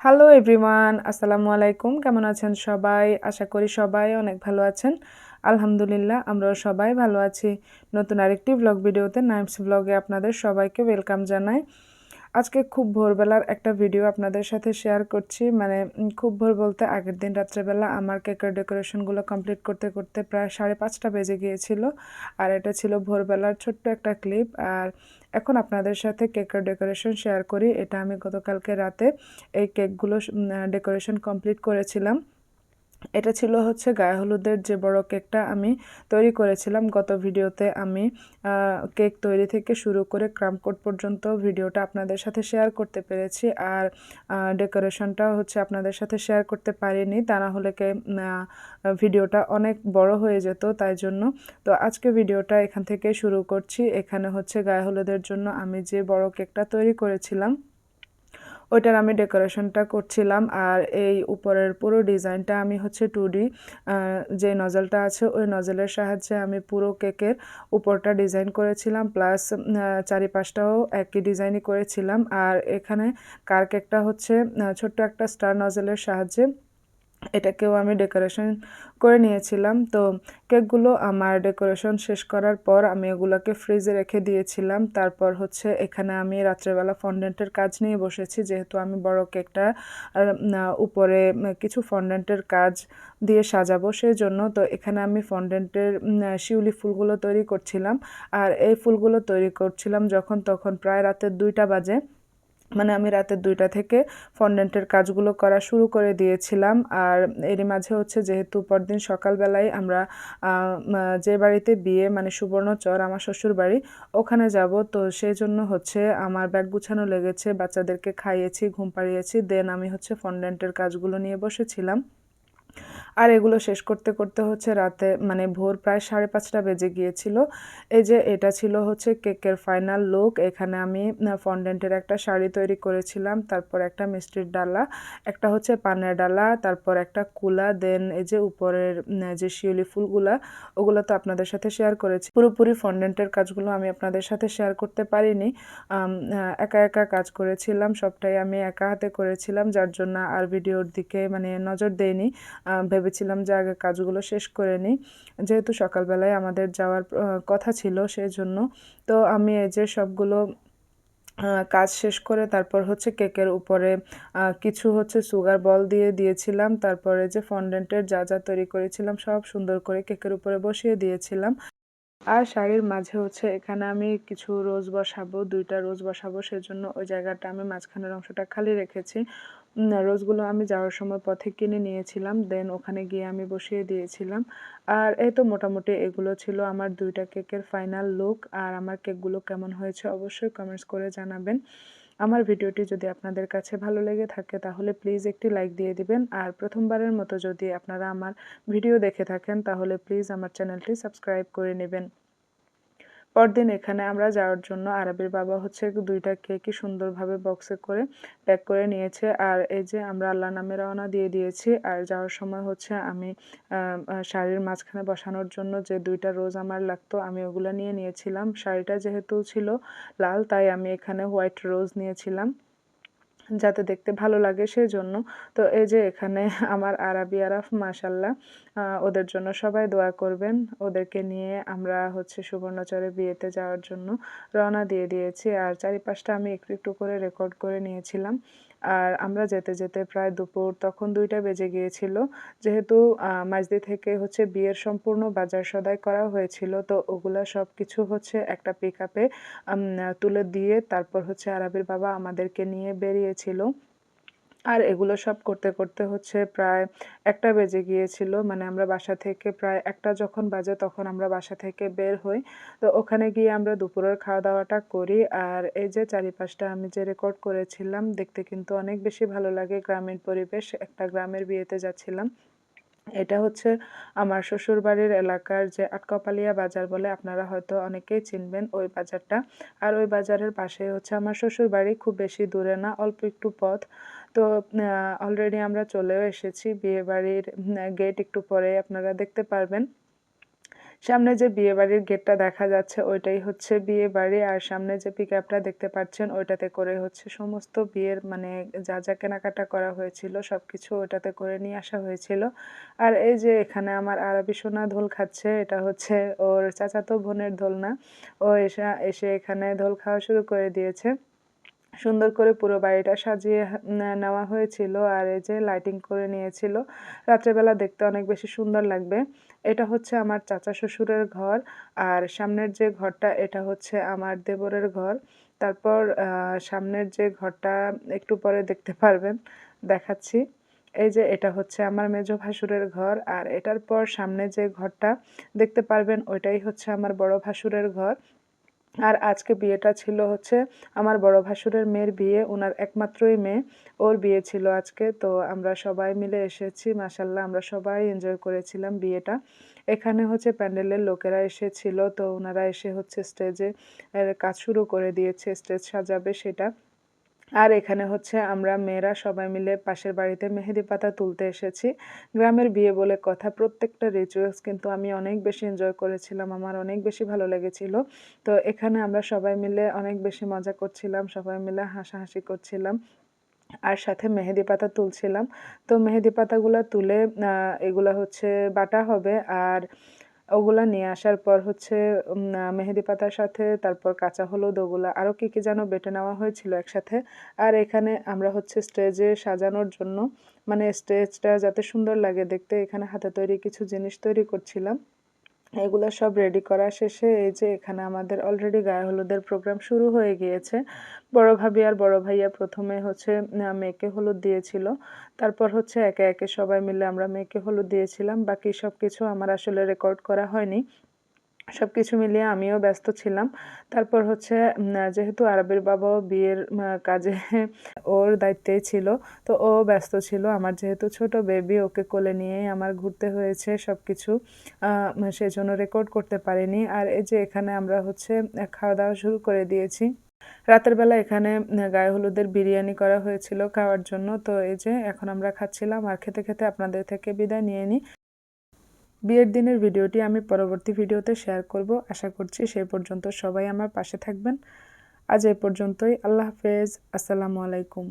Hello everyone আসসালামু আলাইকুম কেমন আছেন সবাই? আশা করি সবাই অনেক ভালো আছেন। আলহামদুলিল্লাহ, আমরাও সবাই ভালো আছি। নতুন আরেকটি ব্লগ ভিডিওতে নাইমস ব্লগে আপনাদের সবাইকে ওয়েলকাম জানাই। আজকে খুব ভোরবেলার একটা ভিডিও আপনাদের সাথে শেয়ার করছি। মানে খুব ভোর বলতে আগের দিন রাত্রেবেলা আমার কেকের ডেকোরেশনগুলো কমপ্লিট করতে করতে প্রায় সাড়ে পাঁচটা বেজে গিয়েছিল। আর এটা ছিল ভোরবেলার ছোট্ট একটা ক্লিপ আর এখন আপনাদের সাথে কেকের ডেকোরেশন শেয়ার করি। এটা আমি গতকালকে রাতে এই কেকগুলো ডেকোরেশন কমপ্লিট করেছিলাম। এটা ছিল হচ্ছে গায়ে হলুদের যে বড় কেকটা আমি তৈরি করেছিলাম। গত ভিডিওতে আমি কেক তৈরি থেকে শুরু করে ক্রামকোট পর্যন্ত ভিডিওটা আপনাদের সাথে শেয়ার করতে পেরেছি আর ডেকোরেশনটা হচ্ছে আপনাদের সাথে শেয়ার করতে পারিনি। তা না হলে কে ভিডিওটা অনেক বড় হয়ে যেত তাই জন্য। তো আজকে ভিডিওটা এখান থেকে শুরু করছি। এখানে হচ্ছে গায়ে হলুদের জন্য আমি যে বড় কেকটা তৈরি করেছিলাম ওইটার আমি ডেকোরেশনটা করছিলাম আর এই উপরের পুরো ডিজাইনটা আমি হচ্ছে টু ডি যে নজলটা আছে ওই নজলের সাহায্যে আমি পুরো কেকের উপরটা ডিজাইন করেছিলাম প্লাস চারিপাশটাও একই ডিজাইনই করেছিলাম আর এখানে কার কেকটা হচ্ছে ছোট্ট একটা স্টার নজলের সাহায্যে এটাকেও আমি ডেকোরেশন করে নিয়েছিলাম। তো কেকগুলো আমার ডেকোরেশন শেষ করার পর আমি ওগুলোকে ফ্রিজে রেখে দিয়েছিলাম। তারপর হচ্ছে এখানে আমি রাত্রেবেলা ফন্ডেন্টের কাজ নিয়ে বসেছি। যেহেতু আমি বড় কেকটা উপরে কিছু ফন্ডেন্টের কাজ দিয়ে সাজাবো সেই জন্য তো এখানে আমি ফন্ডেন্টের শিউলি ফুলগুলো তৈরি করছিলাম। আর এই ফুলগুলো তৈরি করছিলাম যখন, তখন প্রায় রাতের দুইটা বাজে। মানে আমি রাতের দুইটা থেকে ফন্ডেন্টের কাজগুলো করা শুরু করে দিয়েছিলাম। আর এরই মাঝে হচ্ছে যেহেতু পরদিন সকালবেলায় আমরা যে বাড়িতে বিয়ে মানে সুবর্ণচর আমার শ্বশুর বাড়ি, ওখানে যাব। তো সেই জন্য হচ্ছে আমার ব্যাগ গুছানো লেগেছে, বাচ্চাদেরকে খাইয়েছি, ঘুম পাড়িয়েছি। দেন আমি হচ্ছে ফন্ডেন্টের কাজগুলো নিয়ে বসেছিলাম। আর এগুলো শেষ করতে করতে হচ্ছে রাতে মানে ভোর প্রায় সাড়ে পাঁচটা বেজে গিয়েছিল। এই যে এটা ছিল হচ্ছে কেকের ফাইনাল লুক এখানে আমি ফন্ডেন্টের একটা শাড়ি তৈরি করেছিলাম, তারপর একটা মিষ্টির ডালা, একটা হচ্ছে পানের ডালা, তারপর একটা কুলা দেন এই যে উপরের যে শিউলি ফুলগুলা, ওগুলো তো আপনাদের সাথে শেয়ার করেছি। পুরোপুরি ফন্ডেন্টের কাজগুলো আমি আপনাদের সাথে শেয়ার করতে পারিনি। একা একা কাজ করেছিলাম, সবটাই আমি একা হাতে করেছিলাম, যার জন্য আর ভিডিওর দিকে মানে নজর দেয়নি ভেবেছিলাম যে আগে কাজগুলো শেষ করে নিই। যেহেতু সকালবেলায় আমাদের যাওয়ার কথা ছিল সেই জন্য তো আমি এই যে সবগুলো কাজ শেষ করে তারপর হচ্ছে কেকের উপরে কিছু হচ্ছে সুগার বল দিয়ে দিয়েছিলাম। তারপরে যে ফন্ডেন্টের যা যা তৈরি করেছিলাম সব সুন্দর করে কেকের উপরে বসিয়ে দিয়েছিলাম। আর শাড়ির মাঝে হচ্ছে এখানে আমি কিছু রোজ বসাবো, দুইটা রোজ বসাবো সেজন্য ওই জায়গাটা আমি মাঝখানের অংশটা খালি রেখেছি। রোজগুলো আমি যাওয়ার সময় পথে কিনে নিয়েছিলাম, দেন ওখানে গিয়ে আমি বসিয়ে দিয়েছিলাম। আর এই তো মোটামুটি এগুলো ছিল আমার দুইটা কেকের ফাইনাল লুক আর আমার কেকগুলো কেমন হয়েছে অবশ্যই কমেন্টস করে জানাবেন। আমার ভিডিওটি যদি আপনাদের কাছে ভালো লেগে থাকে, তাহলে প্লিজ একটি লাইক দিয়ে দিবেন। আর প্রথমবারের মতো যদি আপনারা আমার ভিডিও দেখে থাকেন, তাহলে প্লিজ আমার চ্যানেলটি সাবস্ক্রাইব করে নেবেন। পরদিন এখানে আমরা যাওয়ার জন্য আরবের বাবা হচ্ছে দুইটা কেকই সুন্দরভাবে বক্সে করে প্যাক করে নিয়েছে। আর এই যে আমরা আল্লাহ নামে রওনা দিয়ে দিয়েছি, আর যাওয়ার সময় হচ্ছে আমি শাড়ির মাঝখানে বসানোর জন্য যে দুইটা রোজ আমার লাগতো, আমি ওগুলো নিয়ে নিয়েছিলাম। শাড়িটা যেহেতু ছিল লাল, তাই আমি এখানে হোয়াইট রোজ নিয়েছিলাম। যাতে দেখতে ভালো লাগে সেই জন্য তো এই যে এখানে আমার আরবি আরফ মাসাল্লাহ ওদের জন্য সবাই দোয়া করবেন। ওদেরকে নিয়ে আমরা হচ্ছে সুবর্ণচরে বিয়েতে যাওয়ার জন্য রওনা দিয়ে দিয়েছি। আর চারিপাশটা আমি একটু একটু করে রেকর্ড করে নিয়েছিলাম। আর আমরা যেতে যেতে প্রায় দুপুর তখন দুইটা বেজে গিয়েছিল। যেহেতু মাঝদি থেকে হচ্ছে বিয়ের সম্পূর্ণ বাজার সদাই করা হয়েছিল, তো ওগুলা সব কিছু হচ্ছে একটা পিক আপে তুলে দিয়ে তারপর হচ্ছে আরবের বাবা আমাদেরকে নিয়ে বেরিয়েছিল। আর এগুলো সব করতে করতে হচ্ছে প্রায় একটা বেজে গিয়েছিল। মানে আমরা বাসা থেকে প্রায় একটা যখন বাজে তখন আমরা বাসা থেকে বের হই। তো ওখানে গিয়ে আমরা দুপুরের খাওয়া দাওয়াটা করি। আর এই যে চারিপাশটা আমি যে রেকর্ড করেছিলাম, দেখতে কিন্তু অনেক বেশি ভালো লাগে গ্রামীণ পরিবেশ। একটা গ্রামের বিয়েতে যাচ্ছিলাম। এটা হচ্ছে আমার শ্বশুরবাড়ির এলাকার যে আটকপালিয়া বাজার বলে আপনারা হয়তো অনেকেই চিনবেন ওই বাজারটা। আর ওই বাজারের পাশে হচ্ছে আমার শ্বশুরবাড়ি, খুব বেশি দূরে না, অল্প একটু পথ। তো অলরেডি আমরা চলেও এসেছি বিয়েবাড়ির গেট একটু পরে আপনারা দেখতে পারবেন। সামনে যে বিয়ে বাড়ির গেটটা দেখা যাচ্ছে, ওইটাই হচ্ছে বিয়ে বাড়ি। আর সামনে যে পিক আপটা দেখতে পাচ্ছেন, ওইটাতে করে হচ্ছে সমস্ত বিয়ের মানে যা যা কেনাকাটা করা হয়েছিল সব কিছু ওইটাতে করে নিয়ে আসা হয়েছিল। আর এই যে এখানে আমার আরবি সোনা ধোল খাচ্ছে, এটা হচ্ছে ওর চাচাতো বোনের ধোল না ও এসে এসে এখানে ধোল খাওয়া শুরু করে দিয়েছে। সুন্দর করে পুরো বাড়িটা সাজিয়ে নেওয়া হয়েছিল। আর এই যে লাইটিং করে নিয়েছিল। রাত্রেবেলা দেখতে অনেক বেশি সুন্দর লাগবে। এটা হচ্ছে আমার চাচা শ্বশুরের ঘর। আর সামনের যে ঘরটা, এটা হচ্ছে আমার দেবরের ঘর। তারপর সামনের যে ঘরটা একটু পরে দেখতে পারবেন, দেখাচ্ছি। এই যে এটা হচ্ছে আমার মেজ ভাসুরের ঘর। আর এটার পর সামনে যে ঘরটা, দেখতে পারবেন, ওইটাই হচ্ছে আমার বড় ভাসুরের ঘর। আর আজকে বিয়েটা ছিল হচ্ছে আমার বড় ভাসুরের মেয়ের বিয়ে ওনার একমাত্রই মেয়ে, ওর বিয়ে ছিল আজকে। তো আমরা সবাই মিলে এসেছি মাসাল্লাহ আমরা সবাই এনজয় করেছিলাম বিয়েটা। এখানে হচ্ছে প্যান্ডেলের লোকেরা এসেছিল, তো ওনারা এসে হচ্ছে স্টেজে কাজ শুরু করে দিয়েছে স্টেজ সাজাবে সেটা। আর এখানে হচ্ছে আমরা মেয়েরা সবাই মিলে পাশের বাড়িতে মেহেদি পাতা তুলতে এসেছি। গ্রামের বিয়ে বলে কথা, প্রত্যেকটা রিচুয়ালস কিন্তু আমি অনেক বেশি এনজয় করেছিলাম, আমার অনেক বেশি ভালো লেগেছিল। তো এখানে আমরা সবাই মিলে অনেক বেশি মজা করছিলাম, সবাই মিলে হাসাহাসি করছিলাম আর সাথে মেহেদি পাতা তুলছিলাম। তো মেহেদি পাতাগুলো তুলে এগুলো হচ্ছে বাটা হবে আর ওগুলা নিয়ে আসার পর হচ্ছে মেহেদি পাতার সাথে, তারপর কাঁচা হলুদ ওগুলো আরও কী কী যেন বেটে নেওয়া হয়েছিল একসাথে। আর এখানে আমরা হচ্ছে স্টেজে সাজানোর জন্য মানে স্টেজটা যাতে সুন্দর লাগে দেখতে, এখানে হাতে তৈরি কিছু জিনিস তৈরি করছিলাম। এগুলো সব রেডি করা শেষে এই যে এখানে আমাদের অলরেডি গায়ে হলুদের প্রোগ্রাম শুরু হয়ে গিয়েছে। বড় ভাবি আর বড় ভাইয়া প্রথমে হচ্ছে মেয়েকে হলুদ দিয়েছিল। তারপর হচ্ছে একে একে সবাই মিলে আমরা মেয়েকে হলুদ দিয়েছিলাম। বাকি সব কিছু আমার আসলে রেকর্ড করা হয়নি। সব কিছু মিলিয়ে আমিও ব্যস্ত ছিলাম। তারপর হচ্ছে যেহেতু আরবের বাবাও বিয়ের কাজে ওর দায়িত্বেই ছিল, তো ও ব্যস্ত ছিল। আমার যেহেতু ছোট বেবি ওকে কোলে নিয়েই আমার ঘুরতে হয়েছে সব কিছু সেজন্য রেকর্ড করতে পারিনি। আর এই যে এখানে আমরা হচ্ছে খাওয়া দাওয়া শুরু করে দিয়েছি। রাতের বেলা এখানে গায়ে হলুদের বিরিয়ানি করা হয়েছিল খাওয়ার জন্য। তো এই যে এখন আমরা খাচ্ছিলাম। আর খেতে খেতে আপনাদের থেকে বিদায় নিয়ে নিই। বিয়ের দিনের ভিডিওটি আমি পরবর্তী ভিডিওতে শেয়ার করব। আশা করছি সেই পর্যন্ত সবাই আমার পাশে থাকবেন। আজ এ পর্যন্তই। আল্লাহ হাফেজ। আসসালামু আলাইকুম।